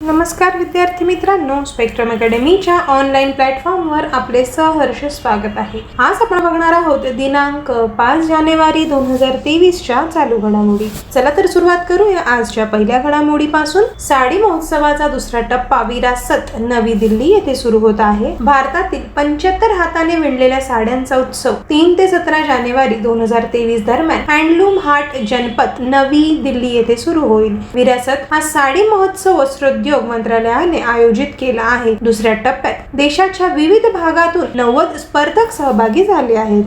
नमस्कार विद्यार्थी मित्रांनो स्पेक्ट्रम अकॅडमीच्या ऑनलाईन प्लॅटफॉर्मवर आपले सहर्ष स्वागत आहे. आज आपण बघणार आहोत दिनांक पाच जानेवारी दोन हजार तेवीसच्या चालू घडामोडी. चला तर सुरुवात करूया आजच्या पहिल्या घडामोडीपासून. साडी महोत्सवाचा दुसरा टप्पा विरासत नवी दिल्ली येथे सुरू होत आहे. भारतातील पंच्याहत्तर हाताने विणलेल्या साड्यांचा उत्सव तीन ते सतरा जानेवारी दोन हजार तेवीस दरम्यान हँडलूम हाट जनपद नवी दिल्ली येथे सुरू होईल. विरासत हा साडी महोत्सव वस्त्रोद्योग मंत्रालयाने आयोजित केला आहे. दुसऱ्या टप्प्यात देशाच्या विविध भागातून नव्वद स्पर्धक सहभागी झाले आहेत.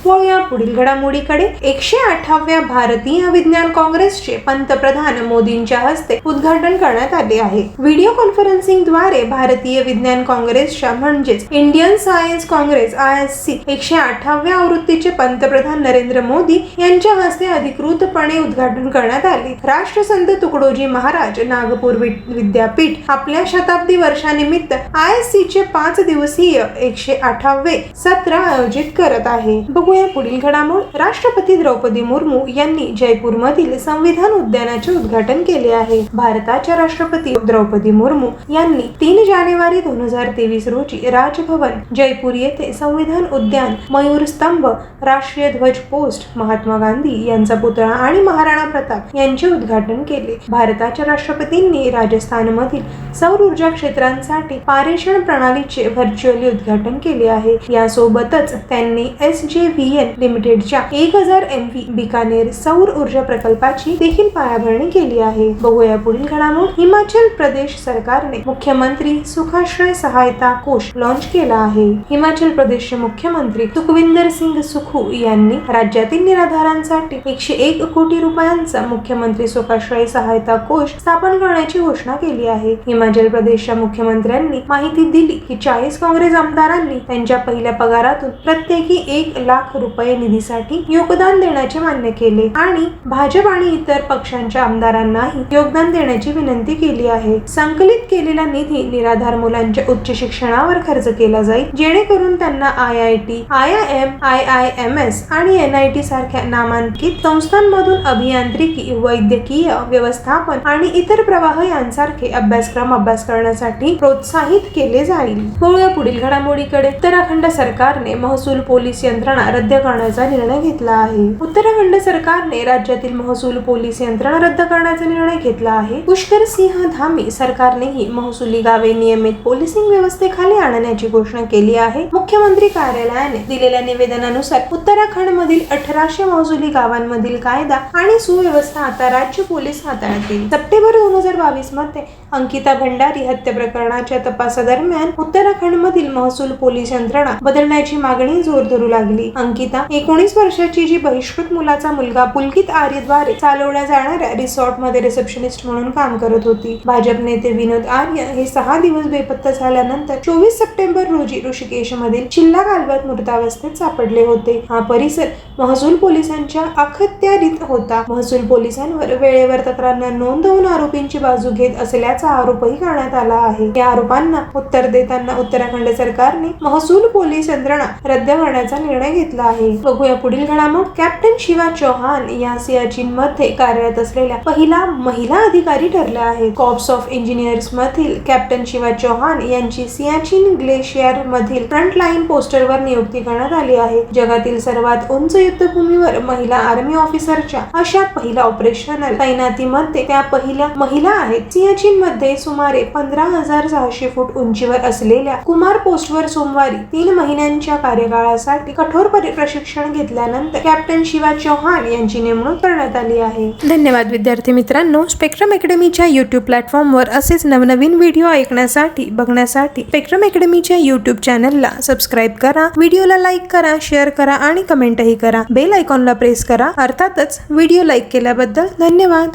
पुढील घडामोडीकडे एकशे अठराव्या भारतीय विज्ञान काँग्रेसचे पंतप्रधान मोदींच्या हस्ते उद्घाटन करण्यात आले आहे. व्हिडिओ कॉन्फरन्सिंगद्वारे भारतीय विज्ञान काँग्रेसच्या म्हणजेच Indian Science Congress I S C एकशे अठराव्या आवृत्तीचे पंतप्रधान नरेंद्र मोदी यांच्या हस्ते अधिकृतपणे उद्घाटन करण्यात आले. राष्ट्रसंत तुकडोजी महाराज नागपूर विद्यापीठ आपल्या शताब्दी वर्षानिमित्त आय एस सी चे पाच दिवसीय एकशे अठरावे सत्र आयोजित करत आहे. बघूया पुढील घडामोड. राष्ट्रपती द्रौपदी मुर्मू यांनी जयपूर मधील संविधान उद्यानाचे उद्घाटन केले आहे. भारताच्या राष्ट्रपती द्रौपदी मुर्मू यांनी तीन जानेवारी दोन हजार तेवीस रोजी राजभवन जयपूर येथे संविधान उद्यान मयूर स्तंभ राष्ट्रीय ध्वज पोस्ट महात्मा गांधी यांचा पुतळा आणि महाराणा प्रताप यांचे उद्घाटन केले. भारताच्या राष्ट्रपतींनी राजस्थानमधील सौर ऊर्जा क्षेत्रांसाठी पारेषण प्रणालीचे व्हर्च्युअली उद्घाटन केले आहे. यासोबतच त्यांनी एस जे व्ही एन लिमिटेडच्या एक हजार एम व्ही बिकानेर सौर ऊर्जा प्रकल्पाची देखील पायाभरणी केली आहे. बघूया पुढील घडामोड. हिमाचल प्रदेश सरकारने मुख्यमंत्री सुखाश्रय सहायता कोष लॉन्च केला आहे. हिमाचल प्रदेशचे मुख्यमंत्री सुखविंदर सिंग सुखू यांनी राज्यातील निराधारांसाठी एकशे एक कोटी रुपयांचा मुख्यमंत्री सुखाश्रय सहायता कोष स्थापन करण्याची घोषणा केली आहे. हिमाचल प्रदेशच्या मुख्यमंत्र्यांनी माहिती दिली की चाळीस काँग्रेस आमदारांनी त्यांच्या पहिल्या पगारातून प्रत्येकी एक लाख रुपये निधीसाठी योगदान देण्याचे मान्य केले. आणि भाजप आणि इतर पक्षांच्या आमदारांनाही योगदान देण्याची विनंती केली आहे. संकलित केलेला निधी निराधार मुलांच्या उच्च शिक्षणावर खर्च केला जाईल जेणेकरून त्यांना I I T I I M I I M S आणि एन आय टी सारख्या नामांकित संस्थांमधून अभियांत्रिकी वैद्यकीय व्यवस्थापन आणि इतर प्रवाह यांसारखे अभ्यासक्रम अभ्यास करण्यासाठी प्रोत्साहित केले जाईल. वळूया पुढील घडामोडीकडे उत्तराखंड सरकारने महसूल पोलीस यंत्रणा रद्द करण्याचा निर्णय घेतला आहे. उत्तराखंड सरकारने राज्यातील महसूल पोलीस यंत्रणा रद्द करण्याचा निर्णय घेतला आहे. पुष्कर सिंह धामी सरकारनेही महसुली गावे नियमित पोलिसिंग व्यवस्थेखाली आणण्याची घोषणा केली आहे. मुख्यमंत्री कार्यालयाने दिलेल्या निवेदनानुसार उत्तराखंड मधील अठराशे महसुली गावांमधील कायदा आणि सुव्यवस्था आता राज्य पोलीस हाताळतील. सप्टेंबर दोन हजार बावीसमध्ये अंकिता भंडारी हत्या प्रकरणाच्या तपासादरम्यान उत्तराखंडमधील महसूल पोलीस यंत्रणा बदलण्याची मागणी जोर धरू लागली. अंकिता एकोणीस वर्षाची जी बहिष्कृत मुलाचा मुलगा पुलकित आर्यद्वारे चालवल्या जाणाऱ्या रिसॉर्टमध्ये रिसेप्शनिस्ट म्हणून काम करत होती. भाजप नेते विनोद आर्य हे सहा दिवस बेपत्ता झाल्यानंतर चोवीस सप्टेंबर रोजी ऋषिकेश मधील चिल्ला कालव्यात मृतावस्थेत सापडले होते. हा परिसर महसूल पोलिसांच्या अखत्यारीत होता. महसूल पोलिसांवर वेळेवर तक्रार न नोंदवून आरोपींची बाजू घेत असल्याचा आरोपही करण्यात आला आहे. या आरोपांना उत्तर देताना उत्तराखंड सरकारने महसूल पोलीस यंत्रणा रद्द करण्याचा निर्णय घेतला आहे. बघूया पुढील घडामोड. कॅप्टन शिवा चौहान या सियाचीन मध्ये कार्यरत असलेल्या पहिला महिला अधिकारी ठरल्या आहेत. कॉप्स ऑफ इंजिनियर्स मधील कॅप्टन शिवा चौहान यांची सियाचीन ग्लेशियर मधील फ्रंट लाईन पोस्टरवर नियुक्ती करण्यात आली आहे. जगातील सर्वात उंच युद्धभूमीवर महिला आर्मी ऑफिसरच्या अशा पहिल्या ऑपरेशनल तैनातीमध्ये त्या पहिल्या महिला आहेत. सियाचीन मध्ये सुमारे पंधरा हजार सहाशे फूट उंचीवर असलेल्या कुमार पोस्टवर सोमवारी तीन महिन्यांच्या कार्यकाळासाठी कठोर परि- प्रशिक्षण घेतल्यानंतर कॅप्टन शिवा चौहान यांची नेमणूक करण्यात आली आहे. धन्यवाद विद्यार्थी मित्रांनो. स्पेक्ट्रम अकॅडमीच्या युट्यूब प्लॅटफॉर्मवर असेच नवनवीन व्हिडिओ ऐकण्यासाठी बघण्यासाठी स्पेक्ट्रम अकॅडमीच्या युट्यूब चॅनलला सबस्क्राईब करा व्हिडिओला लाईक करा शेअर करा आणि कमेंटही करा. बेल आयकॉनला प्रेस करा. अर्थातच व्हिडिओ लाईक केल्याबद्दल धन्यवाद.